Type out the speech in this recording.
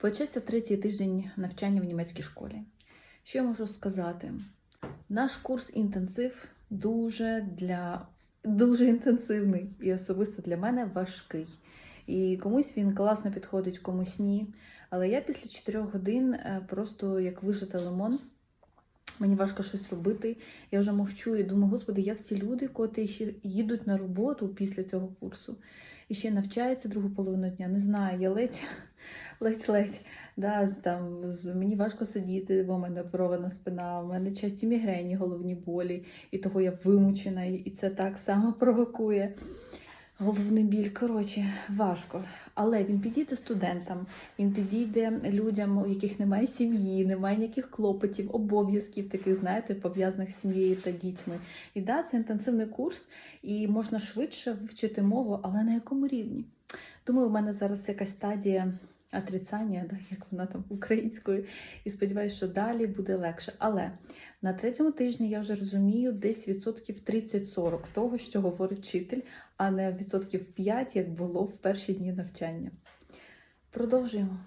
Почався третій тиждень навчання в німецькій школі. Що я можу сказати? Наш курс інтенсив дуже для дуже інтенсивний і особисто для мене важкий. І комусь він класно підходить, комусь ні. Але я після 4 годин е, просто як вижити лимон. Мені важко щось робити. Я вже мовчу і думаю, господи, як ці люди, котрі ще їдуть на роботу після цього курсу і ще навчаються другу половину дня. Не знаю, я ледь, ледь-ледь. Да, там, мені важко сидіти, бо в мене оперована спина, у мене часті мігрені, головні болі, і того я вимучена, і це так само провокує. Головний біль, коротше, важко. Але він підійде студентам, він підійде людям, у яких немає сім'ї, немає ніяких клопотів, обов'язків, таких, знаєте, пов'язаних з сім'єю та дітьми. І да, це інтенсивний курс, і можна швидше вчити мову, але на якому рівні? Думаю, у мене зараз якась стадія отрицання, да, як вона там українською, і сподіваюся, що далі буде легше. Але на третьому тижні я вже розумію десь відсотків 30-40 того, що говорить вчитель, а не відсотків 5, як було в перші дні навчання. Продовжуємо.